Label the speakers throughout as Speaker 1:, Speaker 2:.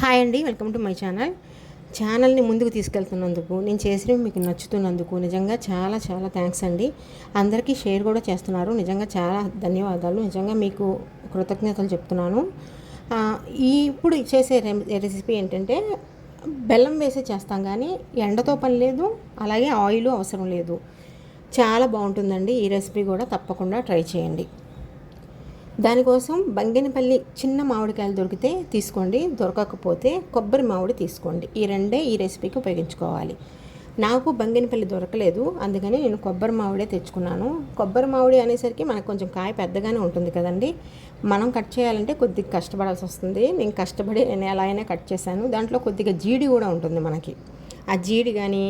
Speaker 1: Hi అండి welcome to my channel. ఛానల్ని ముందుకు తీసుకెళ్తున్నందుకు నేను చేసినవి మీకు నచ్చుతున్నందుకు నిజంగా చాలా చాలా థ్యాంక్స్ అండి. అందరికీ షేర్ కూడా చేస్తున్నారు. నిజంగా చాలా ధన్యవాదాలు. నిజంగా మీకు కృతజ్ఞతలు చెప్తున్నాను. ఈ ఇప్పుడు చేసే రెసిపీ ఏంటంటే బెల్లం వేసి చేస్తాం కానీ ఎండతో పని లేదు అలాగే ఆయిల్ అవసరం లేదు. చాలా బాగుంటుందండి. ఈ రెసిపీ కూడా తప్పకుండా ట్రై చేయండి. దానికోసం బంగినపల్లి చిన్న మామిడికాయలు దొరికితే తీసుకోండి దొరకకపోతే కొబ్బరి మామిడి తీసుకోండి. ఈ రెండే ఈ రెసిపీకి ఉపయోగించుకోవాలి. నాకు బంగినపల్లి దొరకలేదు అందుకని నేను కొబ్బరి మామిడే తెచ్చుకున్నాను. కొబ్బరి మామిడి అనేసరికి మనకు కొంచెం కాయ పెద్దగానే ఉంటుంది కదండి. మనం కట్ చేయాలంటే కొద్దిగా కష్టపడాల్సి వస్తుంది. నేను కష్టపడి నేను ఎలా అయినా కట్ చేశాను. దాంట్లో కొద్దిగా జీడి కూడా ఉంటుంది మనకి. ఆ జీడి కానీ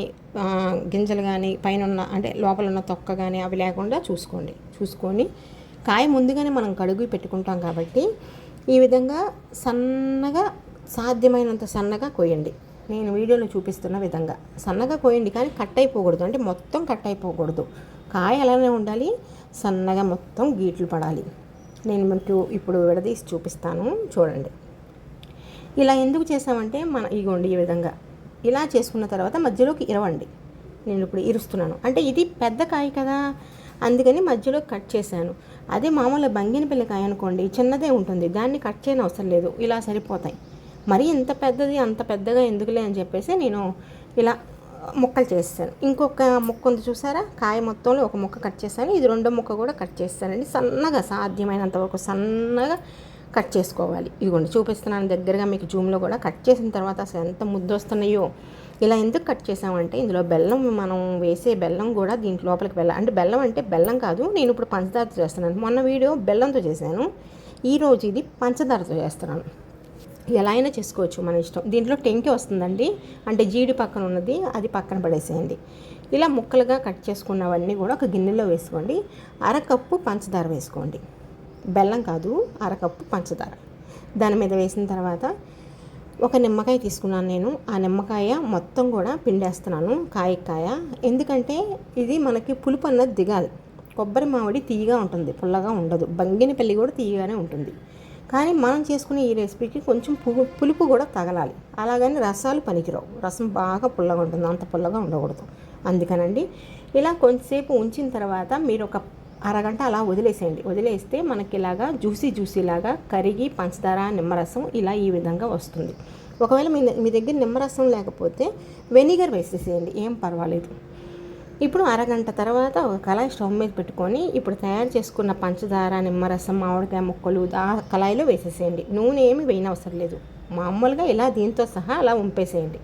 Speaker 1: గింజలు కానీ పైన ఉన్న అంటే లోపల ఉన్న తొక్క కానీ అవి లేకుండా చూసుకోండి. చూసుకొని కాయ ముందుగానే మనం కడుగు పెట్టుకుంటాం కాబట్టి ఈ విధంగా సన్నగా సాధ్యమైనంత సన్నగా కోయండి. నేను వీడియోలో చూపిస్తున్న విధంగా. సన్నగా కోయండి కానీ కట్ అయిపోకూడదు. అంటే మొత్తం కట్ అయిపోకూడదు. కాయ అలానే ఉండాలి. సన్నగా మొత్తం గీట్లు పడాలి. నేను మీకు ఇప్పుడు విడదీసి చూపిస్తాను. చూడండి. ఇలా ఎందుకు చేసామంటే మన ఇగోండి ఈ విధంగా. ఇలా చేసుకున్న తర్వాత మధ్యలోకి ఇరవండి. నేను ఇప్పుడు ఇరుస్తున్నాను. అంటే ఇది పెద్ద కాయ కదా. అందుకని మధ్యలో కట్ చేశాను. అదే మామూలు బంగిన పిల్లకాయ అనుకోండి చిన్నదే ఉంటుంది. దాన్ని కట్ చేయని అవసరం లేదు. ఇలా సరిపోతాయి. మరి ఇంత పెద్దది అంత పెద్దగా ఎందుకులే అని చెప్పేసి నేను ఇలా ముక్కలు చేస్తాను. ఇంకొక ముక్క ఉంది చూసారా? కాయ మొత్తంలో ఒక ముక్క కట్ చేశాను ఇది రెండో ముక్క కూడా కట్ చేస్తానండి. సన్నగా సాధ్యమైనంత వరకు సన్నగా కట్ చేసుకోవాలి. ఇదిగోండి చూపిస్తున్నాను దగ్గరగా మీకు జూమ్లో కూడా. కట్ చేసిన తర్వాత అసలు ఎంత ముద్దు వస్తున్నాయో ఇలా ఎందుకు కట్ చేసామంటే ఇందులో బెల్లం మనం వేసే బెల్లం కూడా దీంట్లో లోపలికి వెళ్ళాలి అంటే బెల్లం అంటే బెల్లం కాదు నేను ఇప్పుడు పంచదారతో చేస్తున్నాను. మొన్న వీడియో బెల్లంతో చేశాను. ఈరోజు ఇది పంచదారతో చేస్తున్నాను. ఎలా అయినా చేసుకోవచ్చు మన ఇష్టం. దీంట్లో టెంకి వస్తుందండి. అంటే జీడి పక్కన ఉన్నది అది పక్కన పడేసేయండి. ఇలా ముక్కలుగా కట్ చేసుకున్నవన్నీ కూడా ఒక గిన్నెలో వేసుకోండి. అరకప్పు పంచదార వేసుకోండి. బెల్లం కాదు అరకప్పు పంచదార. దాని మీద వేసిన తర్వాత ఒక నిమ్మకాయ తీసుకున్నాను నేను. ఆ నిమ్మకాయ మొత్తం కూడా పిండేస్తున్నాను కాయ కాయ ఎందుకంటే ఇది మనకి పులుపు అన్నది దిగాలి. కొబ్బరి మామిడి తీయగా ఉంటుంది పుల్లగా ఉండదు. బంగినపల్లి కూడా తీయగానే ఉంటుంది. కానీ మనం చేసుకునే ఈ రెసిపీకి కొంచెం పులుపు కూడా తగలాలి. అలాగని రసాలు పనికిరావు. రసం బాగా పుల్లగా ఉంటుంది అంత పుల్లగా ఉండకూడదు. అందుకనండి ఇలా కొంచెంసేపు ఉంచిన తర్వాత మీరు ఒక అరగంట అలా వదిలేసేయండి. వదిలేస్తే మనకి ఇలాగా జ్యూసీ జ్యూసీ లాగా కరిగి పంచదార నిమ్మరసం ఇలా ఈ విధంగా వస్తుంది. ఒకవేళ మీ మీ దగ్గర నిమ్మరసం లేకపోతే వెనిగర్ వేసేసేయండి. ఏం పర్వాలేదు. ఇప్పుడు అరగంట తర్వాత ఒక కళాయి స్టవ్ మీద పెట్టుకొని ఇప్పుడు తయారు చేసుకున్న పంచదార నిమ్మరసం మామిడికాయ ముక్కలు ఆ కళాయిలో వేసేసేయండి. నూనె ఏమి వేయనవసరం లేదు. మామూలుగా ఇలా దీంతో సహా అలా ఉంపేసేయండి.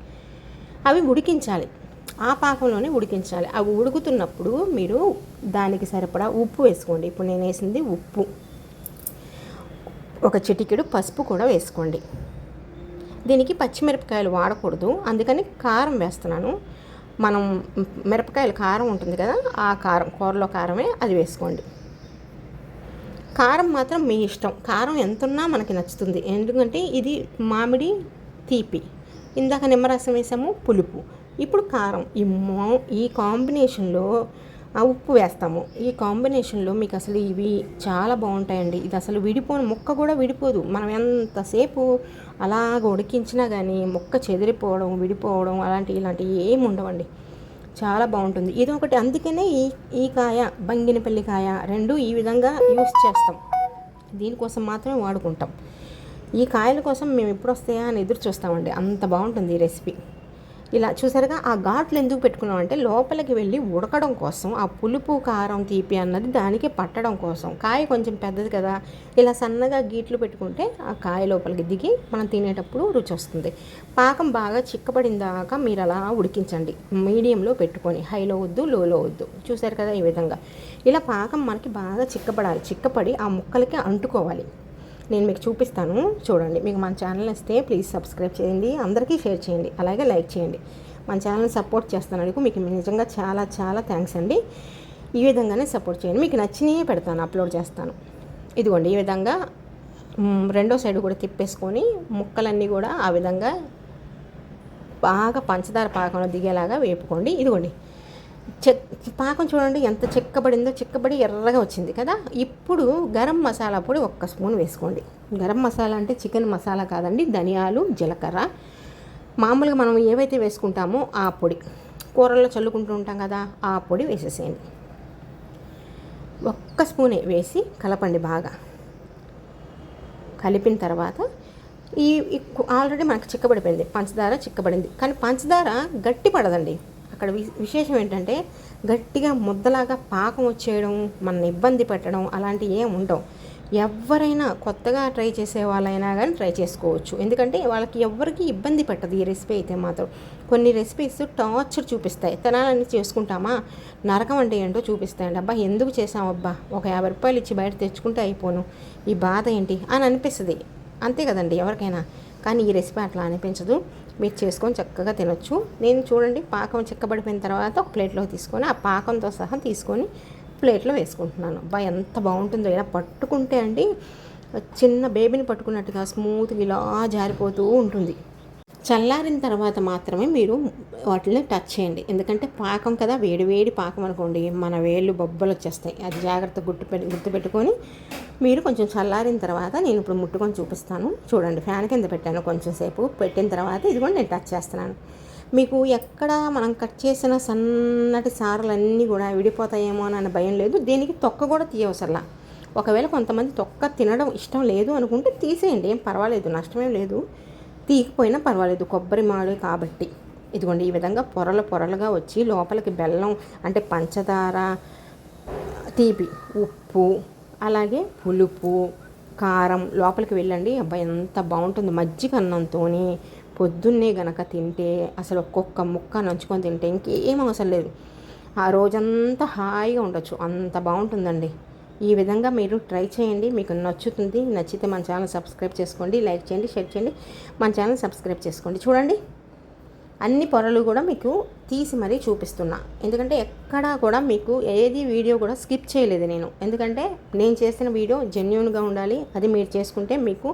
Speaker 1: అవి ఉడికించాలి. ఆ పాకంలోనే ఉడికించాలి. అవి ఉడుకుతున్నప్పుడు మీరు దానికి సరిపడా ఉప్పు వేసుకోండి. ఇప్పుడు నేను వేసింది ఉప్పు. ఒక చిటికెడు పసుపు కూడా వేసుకోండి. దీనికి పచ్చిమిరపకాయలు వాడకూడదు. అందుకని కారం వేస్తున్నాను. మనం మిరపకాయలు కారం ఉంటుంది కదా ఆ కారం కూరలో కారమే అది వేసుకోండి. కారం మాత్రం మీ ఇష్టం. కారం ఎంతున్నా మనకి నచ్చుతుంది. ఎందుకంటే ఇది మామిడి తీపి. ఇందాక నిమ్మరసం వేసాము పులుపు. ఇప్పుడు కారం. ఈ మో ఈ కాంబినేషన్లో ఆ ఉప్పు వేస్తాము. ఈ కాంబినేషన్లో మీకు అసలు ఇవి చాలా బాగుంటాయండి. ఇది అసలు విడిపోని ముక్క కూడా విడిపోదు. మనం ఎంతసేపు అలాగ ఉడికించినా కానీ ముక్క చెదిరిపోవడం విడిపోవడం అలాంటి ఇలాంటివి ఏమి ఉండవండి. చాలా బాగుంటుంది. ఇది ఒకటి అందుకనే ఈ ఈ కాయ బంగినపల్లి కాయ రెండు ఈ విధంగా యూస్ చేస్తాం. దీనికోసం మాత్రమే వాడుకుంటాం. ఈ కాయల కోసం మేము ఎప్పుడు వస్తాయా అని ఎదురు చూస్తామండి. అంత బాగుంటుంది ఈ రెసిపీ ఇలా చూసారుగా ఆ ఘాట్లు ఎందుకు పెట్టుకున్నాం అంటే లోపలికి వెళ్ళి ఉడకడం కోసం ఆ పులుపు కారం తీపి అన్నది దానికి పట్టడం కోసం. కాయ కొంచెం పెద్దది కదా ఇలా సన్నగా గీట్లు పెట్టుకుంటే ఆ కాయ లోపలికి దిగి మనం తినేటప్పుడు రుచి వస్తుంది. పాకం బాగా చిక్కబడిన దాకా మీరు అలా ఉడికించండి. మీడియంలో పెట్టుకొని హైలో వద్దు లోలో వద్దు. చూసారు కదా ఈ విధంగా. ఇలా పాకం మనకి బాగా చిక్కపడాలి చిక్కపడి ఆ ముక్కలకి అంటుకోవాలి. నేను మీకు చూపిస్తాను. చూడండి మీకు మన ఛానల్ వస్తే ప్లీజ్ సబ్స్క్రైబ్ చేయండి అందరికీ షేర్ చేయండి అలాగే లైక్ చేయండి. మన ఛానల్ని సపోర్ట్ చేస్తున్నందుకు మీకు నిజంగా చాలా చాలా థ్యాంక్స్ అండి. ఈ విధంగానే సపోర్ట్ చేయండి. మీకు నచ్చినవి పెడతాను అప్లోడ్ చేస్తాను. ఇదిగోండి ఈ విధంగా రెండో సైడ్ కూడా తిప్పేసుకొని ముక్కలన్నీ కూడా ఆ విధంగా బాగా పంచదార పాకంలో దిగేలాగా వేపుకోండి. ఇదిగోండి పాకం చూడండి ఎంత చిక్కబడిందో చిక్కబడి ఎర్రగా వచ్చింది కదా? ఇప్పుడు గరం మసాలా పొడి ఒక్క స్పూన్ వేసుకోండి. గరం మసాలా అంటే చికెన్ మసాలా కాదండి ధనియాలు జీలకర్ర. మామూలుగా మనం ఏవైతే వేసుకుంటామో ఆ పొడి. కూరల్లో చల్లుకుంటూ ఉంటాం కదా ఆ పొడి వేసేసేయండి. ఒక్క స్పూనే వేసి కలపండి బాగా. కలిపిన తర్వాత ఈ ఆల్రెడీ మనకు చిక్కబడిపోయింది పంచదార చిక్కబడింది. కానీ పంచదార గట్టి పడదండి. అక్కడ విశేషం ఏంటంటే గట్టిగా ముద్దలాగా పాకం వచ్చేయడం మన ఇబ్బంది పెట్టడం అలాంటివి ఏం ఉండవు. ఎవరైనా కొత్తగా ట్రై చేసే వాళ్ళైనా కానీ ట్రై చేసుకోవచ్చు. ఎందుకంటే వాళ్ళకి ఎవరికి ఇబ్బంది పెట్టదు ఈ రెసిపీ అయితే మాత్రం. కొన్ని రెసిపీస్ టార్చర్ చూపిస్తాయి. తినాలని చేసుకుంటామా? నరకం అంటే ఏంటో చూపిస్తాయండి. అబ్బా ఎందుకు చేసామబ్బా ఒక యాభై రూపాయలు ఇచ్చి బయట తెచ్చుకుంటే అయిపోను. ఈ బాధ ఏంటి? అని అనిపిస్తుంది. అంతే కదండి ఎవరికైనా. కానీ ఈ రెసిపీ అట్లా అనిపించదు. మీరు చేసుకొని చక్కగా తినొచ్చు. నేను చూడండి పాకం చిక్కబడిపోయిన తర్వాత ఒక ప్లేట్లో తీసుకొని ఆ పాకంతో సహా తీసుకొని ప్లేట్లో వేసుకుంటున్నాను. బా ఎంత బాగుంటుందో. ఇలా పట్టుకుంటే అండి చిన్న బేబీని పట్టుకున్నట్టుగా స్మూత్గా ఇలా జారిపోతూ ఉంటుంది. చల్లారిన తర్వాత మాత్రమే మీరు వాటిని టచ్ చేయండి. ఎందుకంటే పాకం కదా వేడివేడి పాకం అనుకోండి మన వేళ్ళు బొబ్బలు వచ్చేస్తాయి. అది జాగ్రత్త గుర్తు పెట్టి గుర్తుపెట్టుకొని మీరు కొంచెం చల్లారిన తర్వాత నేను ఇప్పుడు ముట్టుకొని చూపిస్తాను. చూడండి ఫ్యాన్ కింద పెట్టాను కొంచెం సేపు. పెట్టిన తర్వాత ఇది కూడా నేను టచ్ చేస్తున్నాను. మీకు ఎక్కడ మనం కట్ చేసిన సన్నటి సారలన్నీ కూడా విడిపోతాయేమో అని భయం లేదు. దీనికి తొక్క కూడా తీయవసరలా. ఒకవేళ కొంతమంది తొక్క తినడం ఇష్టం లేదు అనుకుంటే తీసేయండి. ఏం పర్వాలేదు నష్టమేం లేదు. తీయకపోయినా పర్వాలేదు కొబ్బరి మాడే కాబట్టి. ఇదిగోండి ఈ విధంగా పొరలు పొరలుగా వచ్చి లోపలికి బెల్లం అంటే పంచదార తీపి ఉప్పు అలాగే పులుపు కారం లోపలికి వెళ్ళండి. అబ్బాయి ఎంత బాగుంటుంది. మజ్జిగ అన్నంతో పొద్దున్నే గనక తింటే అసలు ఒక్కొక్క ముక్క నంచుకొని తింటే ఇంకేం అవసరం లేదు. ఆ రోజంతా హాయిగా ఉండొచ్చు. అంత బాగుంటుందండి. ఈ విధంగా మీరు ట్రై చేయండి. మీకు నచ్చుతుంది నచ్చితే మన ఛానల్ సబ్స్క్రైబ్ చేసుకోండి లైక్ చేయండి షేర్ చేయండి. మన ఛానల్ సబ్స్క్రైబ్ చేసుకోండి. చూడండి. అన్ని పొరలు కూడా మీకు తీసి మరీ చూపిస్తున్నా. ఎందుకంటే ఎక్కడా కూడా మీకు ఏది వీడియో కూడా స్కిప్ చేయలేదు నేను. ఎందుకంటే నేను చేసిన వీడియో జెన్యున్గా ఉండాలి. అది మీరు చేసుకుంటే మీకు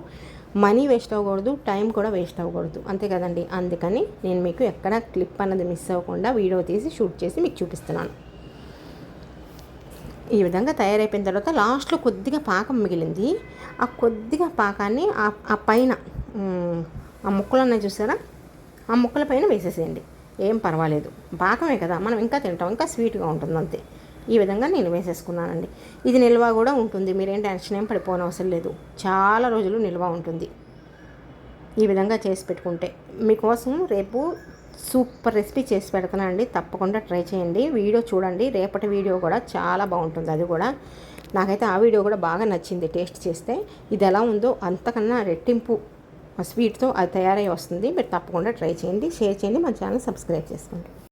Speaker 1: మనీ వేస్ట్ అవ్వకూడదు టైం కూడా వేస్ట్ అవ్వకూడదు. అంతే కదండి. అందుకని నేను మీకు ఎక్కడ క్లిప్ అన్నది మిస్ అవ్వకుండా వీడియో తీసి షూట్ చేసి మీకు చూపిస్తున్నాను. ఈ విధంగా తయారైపోయిన తర్వాత లాస్ట్లో కొద్దిగా పాకం మిగిలింది. ఆ కొద్దిగా పాకాన్ని ఆ పైన ఆ ముక్కలు ఉన్నాయి చూసారా? ఆ ముక్కల పైన వేసేసేయండి. ఏం పర్వాలేదు. పాకమే కదా మనం ఇంకా తింటాం ఇంకా స్వీట్గా ఉంటుంది అంతే. ఈ విధంగా నేను వేసేసుకున్నానండి. ఇది నిల్వ కూడా ఉంటుంది. మీరేం టెన్షన్ ఏం పడిపోని అవసరం లేదు. చాలా రోజులు నిల్వ ఉంటుంది. ఈ విధంగా చేసి పెట్టుకుంటే మీకోసం రేపు సూపర్ రెసిపీ చేసి పెడతానండి తప్పకుండా ట్రై చేయండి. వీడియో చూడండి. రేపటి వీడియో కూడా చాలా బాగుంటుంది. అది కూడా నాకైతే ఆ వీడియో కూడా బాగా నచ్చింది టేస్ట్ చేస్తే. ఇది ఎలా ఉందో అంతకన్నా రెట్టింపు స్వీట్తో అది తయారై వస్తుంది. మీరు తప్పకుండా ట్రై చేయండి. షేర్ చేయండి. మన ఛానల్ సబ్స్క్రైబ్ చేసుకోండి.